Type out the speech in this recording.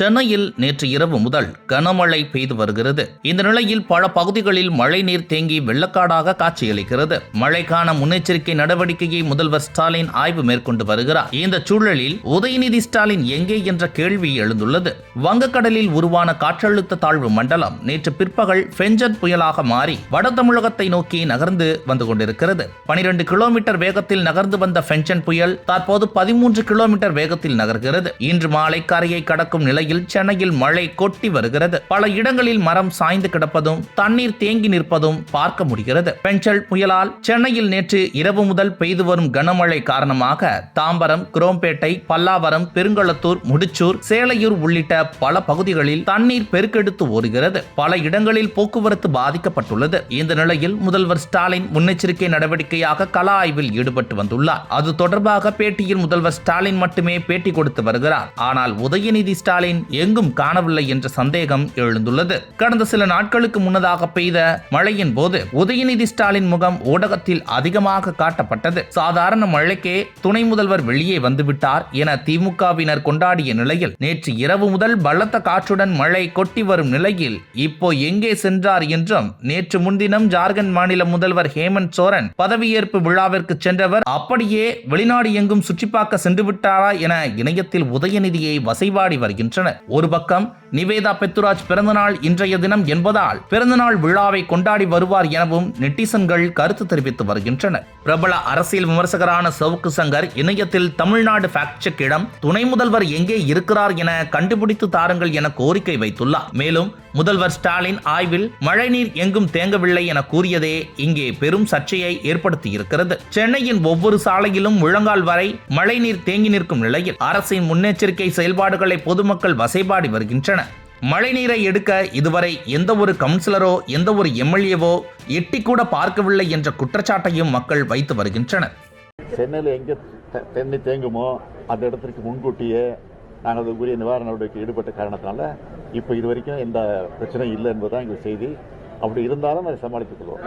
சென்னையில் நேற்று இரவு முதல் கனமழை பெய்து வருகிறது. இந்த நிலையில் பல பகுதிகளில் மழைநீர் தேங்கி வெள்ளக்காடாக காட்சியளிக்கிறது. மழைக்கான முன்னெச்சரிக்கை நடவடிக்கையை முதல்வர் ஸ்டாலின் ஆய்வு மேற்கொண்டு வருகிறார். இந்த சூழலில் உதயநிதி ஸ்டாலின் எங்கே என்ற கேள்வி எழுந்துள்ளது. வங்கக்கடலில் உருவான காற்றழுத்த தாழ்வு மண்டலம் நேற்று பிற்பகல் பெஞ்சத் புயலாக மாறி வட தமிழகத்தை நோக்கி நகர்ந்து வந்து கொண்டிருக்கிறது. பனிரெண்டு கிலோமீட்டர் வேகத்தில் நகர்ந்து வந்த பெஞ்சன் புயல் தற்போது பதிமூன்று கிலோமீட்டர் வேகத்தில் நகர்கிறது. இன்று மாலை கரையை கடக்கும் நிலையில் சென்னையில் மழை கொட்டி வருகிறது. பல இடங்களில் மரம் சாய்ந்து கிடப்பதும் தண்ணீர் தேங்கி நிற்பதும் பார்க்க முடிகிறது. பெஞ்சல் புயலால் சென்னையில் நேற்று இரவு முதல் பெய்து வரும் கனமழை காரணமாக தாம்பரம் குரோம்பேட்டை பல்லாவரம் பெருங்களத்தூர் முடிச்சூர் சேலையூர் உள்ளிட்ட பல பகுதிகளில் தண்ணீர் பெருக்கெடுத்து ஓடுகிறது. பல இடங்களில் போக்குவரத்து பாதிக்கப்பட்டுள்ளது. இந்த நிலையில் முதல்வர் ஸ்டாலின் முன்னெச்சரிக்கை நடவடிக்கையாக கள ஆய்வில் ஈடுபட்டு வந்துள்ளார். அது தொடர்பாக பேட்டியில் முதல்வர் ஸ்டாலின் மட்டுமே பேட்டி கொடுத்து வருகிறார். ஆனால் உதயநிதி ஸ்டாலின் எங்கும் காணவில்லை என்ற சந்தேகம் எழுந்துள்ளது. கடந்த சில நாட்களுக்கு முன்னதாக பெய்த மழையின் போது உதயநிதி ஸ்டாலின் முகம் ஊடகத்தில் அதிகமாக காட்டப்பட்டது. சாதாரண மழைக்கே துணை முதல்வர் வெளியே வந்துவிட்டார் என திமுகவினர் கொண்டாடிய நிலையில் நேற்று இரவு முதல் பலத்த காற்றுடன் மழை கொட்டி வரும் நிலையில் இப்போ எங்கே சென்றார் என்றும் நேற்று முன்தினம் ஜார்க்கண்ட் மாநில முதல்வர் ஹேமந்த் சோரன் பதவியேற்பு விழாவிற்கு சென்றவர் அப்படியே வெளிநாடு எங்கும் சுற்றி பார்க்க சென்று விட்டாரா என இணையத்தில் உதயநிதியை வசைவாடி வருகின்றனர். ஒரு பக்கம் நிவேதா பெத்துராஜ் பிறந்தநாள் இன்றைய தினம் என்பதால் பிறந்தநாள் விழாவை கொண்டாடி வருவார் எனவும் நெட்டிசன்கள் கருத்து தெரிவித்து வருகின்றனர். பிரபல அரசியல் விமர்சகரான சவுக்கு சங்கர் இணையத்தில் தமிழ்நாடு ஃபேக்ட் செக்கிடம் துணை முதல்வர் எங்கே இருக்கிறார் என கண்டுபிடித்து தாருங்கள் என கோரிக்கை வைத்துள்ளார். மேலும் முதல்வர் ஸ்டாலின் ஆய்வில் மழைநீர் எங்கும் தேங்கவில்லை என கூறியதே இங்கே பெரும் சர்ச்சையை ஏற்படுத்தியிருக்கிறது. சென்னையின் ஒவ்வொரு சாலையிலும் முழங்கால் வரை மழைநீர் தேங்கி நிற்கும் நிலையில் அரசின் முன்னெச்சரிக்கை செயல்பாடுகளை பொதுமக்கள் வசைபாடி வருகின்றனர். மழைநீரை எடுக்க இதுவரை எந்த ஒரு கவுன்சிலரோ எந்த ஒரு எம்எல்ஏவோ எட்டி கூட பார்க்கவில்லை என்ற குற்றச்சாட்டையும் மக்கள் வைத்து வருகின்றனர். சென்னையில் எங்கே த- தண்ணி தேங்குமோ அந்த இடத்திற்கு முன்கூட்டியே நாங்கள் அதுக்குரிய நிவாரண நடவடிக்கை ஈடுபட்ட காரணத்தினால இப்போ இது வரைக்கும் எந்த பிரச்சனையும் இல்லை என்பதுதான் எங்கள் செய்தி. அப்படி இருந்தாலும் அதை சமாளித்துக் கொள்வோம்.